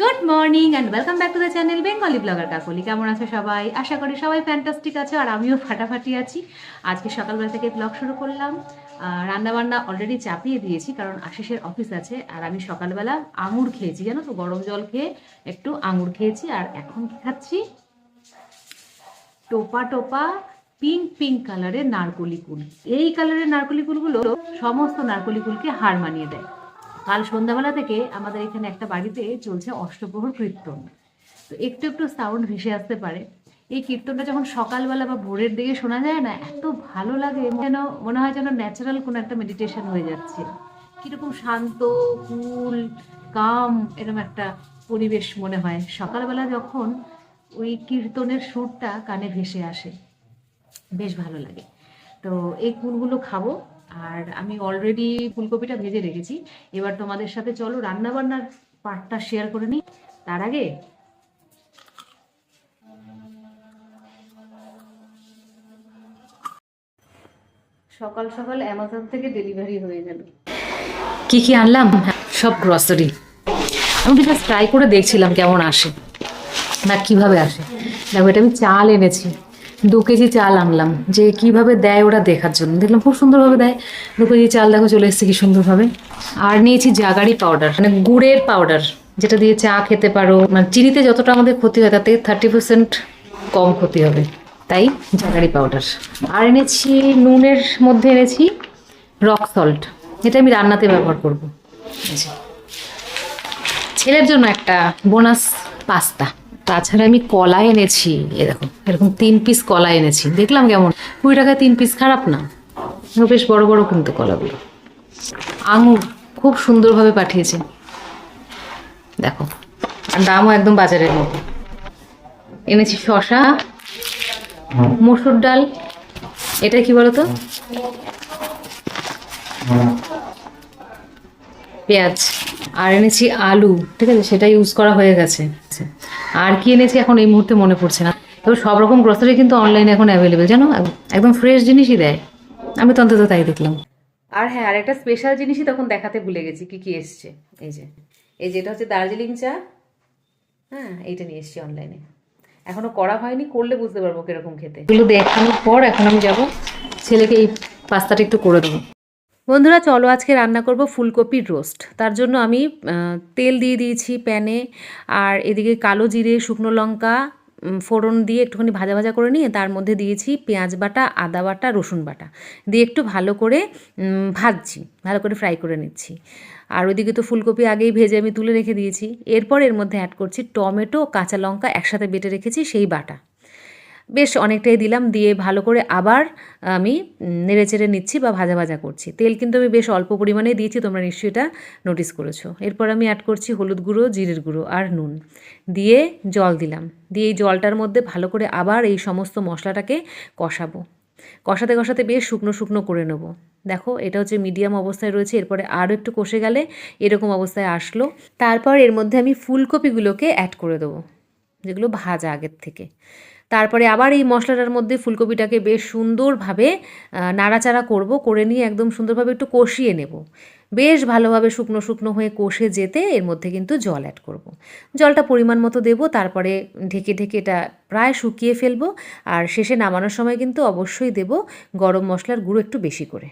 Good morning and welcome back to the channel Bengali blogger Kakli কেমন আছে সবাই? আশা করি সবাই ফ্যান্টাস্টিক আছে আর আমিও ফাটাফাটি আছি। আজকে সকালবেলা থেকে ব্লগ শুরু করলাম। রান্না বান্না অলরেডি চাপিয়ে দিয়েছি কারণ আশিসের অফিস আছে আর আমি সকালবেলা আঙুর খেয়েছি। জানো তো, গরম জল খেয়ে একটু আঙুর খেয়েছি আর এখন খাচ্ছি? টোপা টোপা পিঙ্ক পিঙ্ক কালারের নারকলি কুল। এই কালারের নারকলি কুলগুলো সমস্ত নারকলি কুলকে হার মানিয়ে দেয়। কাল সন্ধ্যাবেলা থেকে আমাদের এখানে একটা বাড়িতে চলছে অষ্টপ্রহর কীর্তন। তো একটু একটু সাউন্ড ভেসে আসতে পারে। এই কীর্তনটা যখন সকালবেলা বা ভোরের দিকে শোনা যায় না, এত ভালো লাগে যেন মনে হয় যেন ন্যাচারাল কোনো একটা মেডিটেশন হয়ে যাচ্ছে। কীরকম শান্ত কুল কাম এরকম একটা পরিবেশ মনে হয়। সকালবেলা যখন ওই কীর্তনের সুরটা কানে ভেসে আসে, বেশ ভালো লাগে। তো এই কুলগুলো খাব। আর আমি অলরেডি ফুলকপিটা ভেজে রেখেছি। এবার তোমাদের সাথে চলো রান্না বান্নার পার্টটা শেয়ার করে নিই। তার আগে সকাল সকাল অ্যামাজন থেকে ডেলিভারি হয়ে গেল। কি কি আনলাম? সব গ্রসারি আমি জাস্ট ট্রাই করে দেখছিলাম কেমন আসে না কীভাবে আসে। দেখো, এটা আমি চাল এনেছি। দু কেজি চাল আনলাম, যে কীভাবে দেয় ওরা দেখার জন্য। দেখলাম খুব সুন্দরভাবে দেয়। দু কেজি চাল দেখো চলে এসেছে কি সুন্দরভাবে। আর নিয়েছি জাগারি পাউডার মানে গুড়ের পাউডার, যেটা দিয়ে চা খেতে পারো। মানে চিনিতে যতটা আমাদের ক্ষতি হয়, তাতে থার্টি পার্সেন্ট কম ক্ষতি হবে। তাই জাগারি পাউডার। আর এনেছি, নুনের মধ্যে এনেছি রক সল্ট, এটা আমি রান্নাতে ব্যবহার করব। ছেলের জন্য একটা বোনাস পাস্তা। তাছাড়া আমি কলা এনেছি। এ দেখো, এরকম তিন পিস কলা এনেছি। দেখলাম কেমন? কুড়ি টাকায় তিন পিস খারাপ না। বেশ বড় বড় কিন্তু কলাগুলো। আঙুর খুব সুন্দরভাবে পাঠিয়েছে। দেখো, আর দামও একদম বাজারের মতো। এনেছি শশা মসুর ডাল। এটা কি বলতো? পেঁয়াজ। আর এনেছি আলু। ঠিক আছে, সেটা ইউজ করা হয়ে গেছে। আর কি এনেছি এখন এই মুহূর্তে মনে পড়ছে না। তবে সব রকম গ্রসারি কিন্তু অনলাইনে এখন অ্যাভেলেবেল জানো? একদম ফ্রেশ জিনিসই দেয়। আমি তো অন্তত তাই দেখলাম। আর হ্যাঁ আর একটা স্পেশাল জিনিসই তখন দেখাতে ভুলে গেছি কি কি এসছে। এই যে এই যেটা হচ্ছে দার্জিলিং চা। হ্যাঁ এইটা নিয়ে এসছি অনলাইনে এখনও করা হয়নি করলে বুঝতে পারব কীরকম খেতে। এগুলো দেখানোর পর এখন আমি যাব। ছেলেকে এই পাস্তাটা একটু করে দেবো। বন্ধুরা, চলো আজকে রান্না করব ফুলকপির রোস্ট। তার জন্য আমি তেল দিয়ে দিয়েছি প্যানে, আর এদিকে কালো জিরে, শুকনো লঙ্কা ফোড়ন দিয়ে একটুখানি ভাজা ভাজা করে নিয়ে তার মধ্যে দিয়েছি পেঁয়াজ বাটা, আদা বাটা, রসুন বাটা। দিয়ে একটু ভালো করে ভাজছি, ভালো করে ফ্রাই করে নিচ্ছি। আর ওইদিকে তো ফুলকপি আগেই ভেজে আমি তুলে রেখে দিয়েছি। এরপর এর মধ্যে অ্যাড করছি টমেটো, কাঁচা লঙ্কা একসাথে বেটে রেখেছি সেই বাটা। বেশ অনেকটাই দিলাম, দিয়ে ভালো করে আবার আমি নেড়ে চেড়ে নিচ্ছি বা ভাজা ভাজা করছি। তেল কিন্তু আমি বেশ অল্প পরিমাণে দিয়েছি, তোমরা নিশ্চয়ই এটা নোটিস করেছ। এরপর আমি অ্যাড করছি হলুদ গুঁড়ো, জিরের গুঁড়ো আর নুন। দিয়ে জল দিলাম। দিয়ে এই জলটার মধ্যে ভালো করে আবার এই সমস্ত মশলাটাকে কষাবো। কষাতে কষাতে বেশ শুকনো শুকনো করে নেব। দেখো, এটা হচ্ছে মিডিয়াম অবস্থায় রয়েছে, এরপরে আরও একটু কষে গেলে এরকম অবস্থায় আসলো। তারপর এর মধ্যে আমি ফুলকপিগুলোকে অ্যাড করে দেবো, যেগুলো ভাজা আগের থেকে। তারপরে আবার এই মশলাটার মধ্যে ফুলকপিটাকে বেশ সুন্দরভাবে নাড়াচাড়া করব, করে নিয়ে একদম সুন্দরভাবে একটু কষিয়ে নেব বেশ ভালোভাবে শুকনো শুকনো হয়ে কষে যেতে এর মধ্যে কিন্তু জল অ্যাড করব। জলটা পরিমাণ মতো দেব, তারপরে ঢেকে ঢেকে এটা প্রায় শুকিয়ে ফেলব, আর শেষে নামানোর সময় কিন্তু অবশ্যই দেব গরম মশলার গুঁড়ো একটু বেশি করে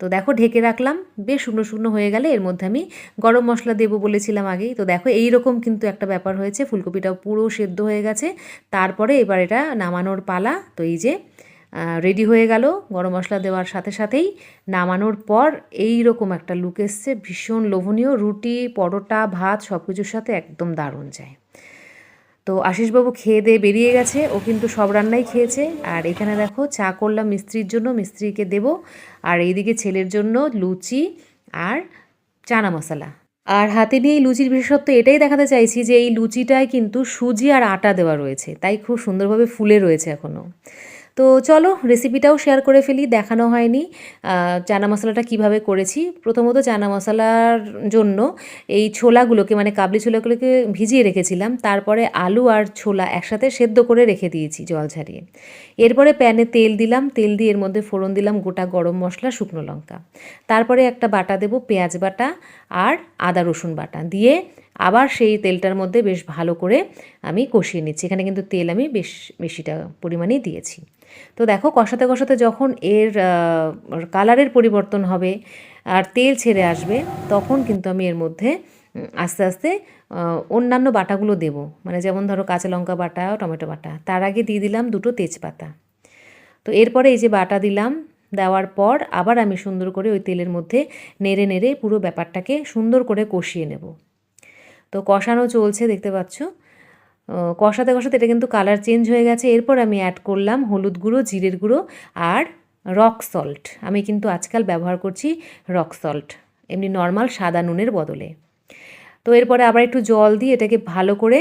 তো দেখো ঢেকে রাখলাম, বেশ শুকনো শুকনো হয়ে গেলে এর মধ্যে আমি গরম মশলা দেবো বলেছিলাম আগেই। তো দেখো এই রকম কিন্তু একটা ব্যাপার হয়েছে, ফুলকপিটাও পুরো সেদ্ধ হয়ে গেছে। তারপরে এবার এটা নামানোর পালা, তো এই যে রেডি হয়ে গেল গরম মশলা দেওয়ার সাথে সাথেই। নামানোর পর এই রকম একটা লুক এসছে, ভীষণ লোভনীয়, রুটি, পরোটা, ভাত সব কিছুর সাথে একদম দারুণ যায়। তো আশিসবাবু খেয়ে দিয়ে বেরিয়ে গেছে। ও কিন্তু সব রান্নাই খেয়েছে। আর এখানে দেখো চা করলাম মিস্ত্রির জন্য, মিস্ত্রিকে দেব। আর এইদিকে ছেলের জন্য লুচি আর চানা মশলা। আর হাতে নিয়ে এই লুচির বিশেষত্ব এটাই দেখাতে চাইছি যে এই লুচিটায় কিন্তু সুজি আর আটা দেওয়া রয়েছে। তাই খুব সুন্দরভাবে ফুলে রয়েছে এখনও তো চলো রেসিপিটাও শেয়ার করে ফেলি, দেখানো হয়নি। চানা মশলাটা কীভাবে করেছি? প্রথমত চানা মশলার জন্য এই ছোলাগুলোকে মানে কাবলি ছোলাগুলোকে ভিজিয়ে রেখেছিলাম। তারপরে আলু আর ছোলা একসাথে সেদ্ধ করে রেখে দিয়েছি জল ছাড়িয়ে এরপরে প্যানে তেল দিলাম। তেল দিয়ে এর মধ্যে ফোড়ন দিলাম গোটা গরম মশলা, শুকনো লঙ্কা। তারপরে একটা বাটা দেব, পেঁয়াজ বাটা আর আদা রসুন বাটা। দিয়ে আবার সেই তেলটার মধ্যে বেশ ভালো করে আমি কষিয়ে নিচ্ছি। এখানে কিন্তু তেল আমি বেশ বেশিটা পরিমাণেই দিয়েছি। তো দেখো, কষাতে কষাতে যখন এর কালারের পরিবর্তন হবে আর তেল ছেড়ে আসবে, তখন কিন্তু আমি এর মধ্যে আস্তে আস্তে অন্যান্য বাটাগুলো দেব। মানে যেমন ধরো কাঁচা লঙ্কা বাটা, টমেটো বাটা। তার আগে দিয়ে দিলাম দুটো তেজপাতা। তো এরপরে এই যে বাটা দিলাম, দেওয়ার পর আবার আমি সুন্দর করে ওই তেলের মধ্যে নেড়ে নেড়ে পুরো ব্যাপারটাকে সুন্দর করে কষিয়ে নেব। তো কষানো চলছে, দেখতে পাচ্ছ। কষাতে কষাতে এটা কিন্তু কালার চেঞ্জ হয়ে গেছে। এরপর আমি অ্যাড করলাম হলুদ গুঁড়ো, জিরের গুঁড়ো আর রক সল্ট আমি কিন্তু আজকাল ব্যবহার করছি রক সল্ট এমনি নর্মাল সাদা নুনের বদলে। তো এরপরে আবার একটু জল দিয়ে এটাকে ভালো করে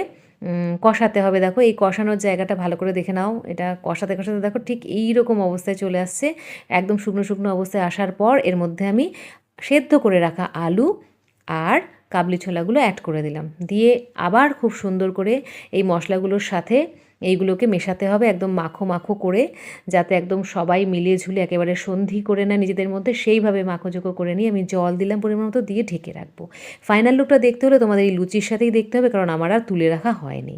কষাতে হবে। দেখো, এই কষানোর জায়গাটা ভালো করে দেখে নাও। এটা কষাতে কষাতে দেখো ঠিক এই রকম অবস্থায় চলে আসছে। একদম শুকনো শুকনো অবস্থায় আসার পর এর মধ্যে আমি সেদ্ধ করে রাখা আলু আর কাবলি ছোলাগুলো অ্যাড করে দিলাম। দিয়ে আবার খুব সুন্দর করে এই মশলাগুলোর সাথে এইগুলোকে মেশাতে হবে, একদম মাখো মাখো করে, যাতে একদম সবাই মিলিয়ে ঝুলে একেবারে সন্ধি করে নেয় নিজেদের মধ্যে, সেইভাবে মাখোজোকো করে নিয়ে আমি জল দিলাম পরিমাণ মতো দিয়ে ঢেকে রাখব। ফাইনাল লুকটা দেখতে হলে তোমাদের এই লুচির সাথেই দেখতে হবে, কারণ আমার আর তুলে রাখা হয়নি।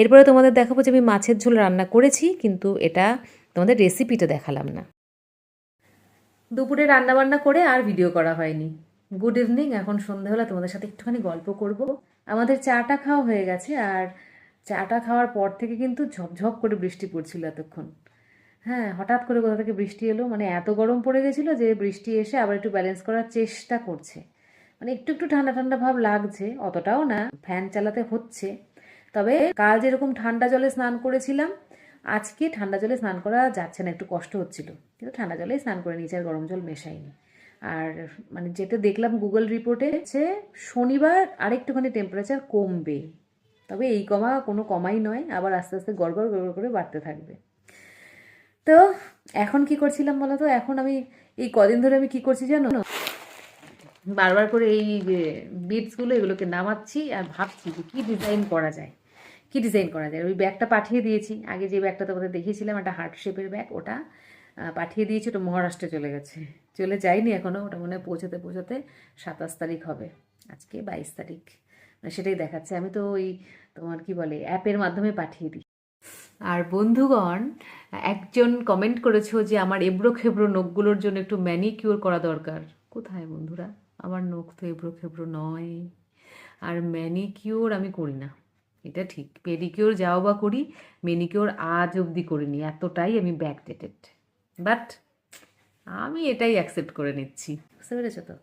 এরপরে তোমাদের দেখাবো যে আমি মাছের ঝোল রান্না করেছি, কিন্তু এটা তোমাদের রেসিপিটা দেখালাম না। দুপুরে রান্না বান্না করে আর ভিডিও করা হয়নি। গুড ইভিনিং এখন সন্ধ্যাবেলা তোমাদের সাথে একটুখানি গল্প করব। আমাদের চাটা খাওয়া হয়ে গেছে আর চাটা খাওয়ার পর থেকে কিন্তু ঝপঝপ করে বৃষ্টি পড়ছিল এতক্ষণ। হ্যাঁ হঠাৎ করে কোথা থেকে বৃষ্টি এলো? মানে এত গরম পড়ে গেছিল যে বৃষ্টি এসে আবার একটু ব্যালেন্স করার চেষ্টা করছে। মানে একটু একটু ঠান্ডা ঠান্ডা ভাব লাগছে, অতটাও না ফ্যান চালাতে হচ্ছে। তবে কাল যেরকম ঠান্ডা জলে স্নান করেছিলাম, আজকে ঠান্ডা জলে স্নান করা যাচ্ছে না, একটু কষ্ট হচ্ছিল। কিন্তু ঠান্ডা জলেই স্নান করে নিয়েছি, আর গরম জল মেশাইনি। আর মানে যেটা দেখলাম গুগল রিপোর্টে যে শনিবার আরেকটুখানি টেম্পারেচার কমবে। তবে এই কমা কোনো কমাই নয়, আবার আস্তে আস্তে গড়গড় গড়গড় করে বাড়তে থাকবে। তো এখন কি করছিলাম বলো তো এখন আমি এই কদিন ধরে আমি কি করছি জানো? বারবার করে এই বিটসগুলো এগুলোকে নামাচ্ছি আর ভাবছি যে কী ডিজাইন করা যায়। কী ডিজাইন করা যায়? ওই ব্যাগটা পাঠিয়ে দিয়েছি। আগে যে ব্যাগটা তোমাদের দেখিয়েছিলাম, একটা হার্ট শেপের ব্যাগ ওটা পাঠিয়ে দিয়েছি ওটা মহারাষ্ট্রে চলে গেছে। চলে যায়নি এখনও ওটা মনে হয় পৌঁছাতে পৌঁছাতে সাতাশ তারিখ হবে। আজকে বাইশ তারিখ। মানে সেটাই দেখাচ্ছে। আমি তো ওই তোমার কি বলে, অ্যাপের মাধ্যমে পাঠিয়ে দিই। আর বন্ধুগণ, একজন কমেন্ট করেছ যে আমার এবড়ো খেবড়ো নখগুলোর জন্য একটু ম্যানিকিউর করা দরকার। কোথায় বন্ধুরা? আমার নখ তো এবড়ো খেবড়ো নয়। আর ম্যানিকিউর আমি করি না। এটা ঠিক। পেডিকিউর যাও বা করি ম্যানিকিউর আজ অবধি করিনি। এতটাই আমি ব্যাকডেটেড বাট আমি এটাই অ্যাকসেপ্ট করে নিচ্ছি। বুঝতে পেরেছ তো?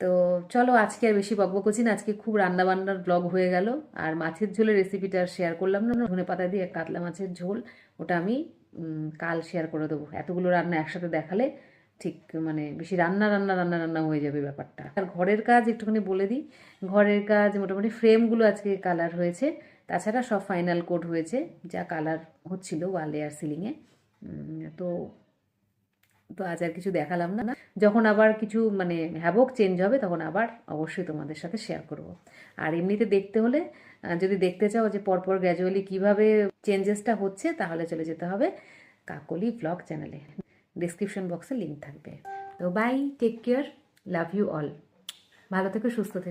তো চলো আজকে আর বেশি বকবক করছি না, আজকে খুব রান্না বান্নার ব্লগ হয়ে গেল, আর মাছের ঝোলের রেসিপিটা শেয়ার করলাম না, ধনে পাতা দিয়ে কাতলা মাছের ঝোল, ওটা আমি কাল শেয়ার করে দেবো। এতগুলো রান্না একসাথে দেখালে ঠিক মানে বেশি রান্না রান্না রান্না রান্না হয়ে যাবে ব্যাপারটা। আর ঘরের কাজ একটুখানি বলে দিই, ঘরের কাজ মোটামুটি ফ্রেমগুলো আজকে কালার হয়েছে, তাছাড়া সব ফাইনাল কোড হয়েছে, যা কালার হচ্ছিল ওয়ালে আর সিলিংয়ে তো তো আজ আর কিছু দেখালাম না। যখন আবার কিছু মানে হ্যাবক চেঞ্জ হবে, তখন আবার অবশ্যই তোমাদের সাথে শেয়ার করব। আর এমনিতে দেখতে হলে যদি দেখতে চাও যে পরপর গ্র্যাজুয়ালি কীভাবে চেঞ্জেসটা হচ্ছে, তাহলে চলে যেতে হবে কাকলি ব্লগ চ্যানেলে ডিসক্রিপশন বক্সে লিঙ্ক থাকবে। তো bye take care love you all ভালো থেকো, সুস্থ থেকো।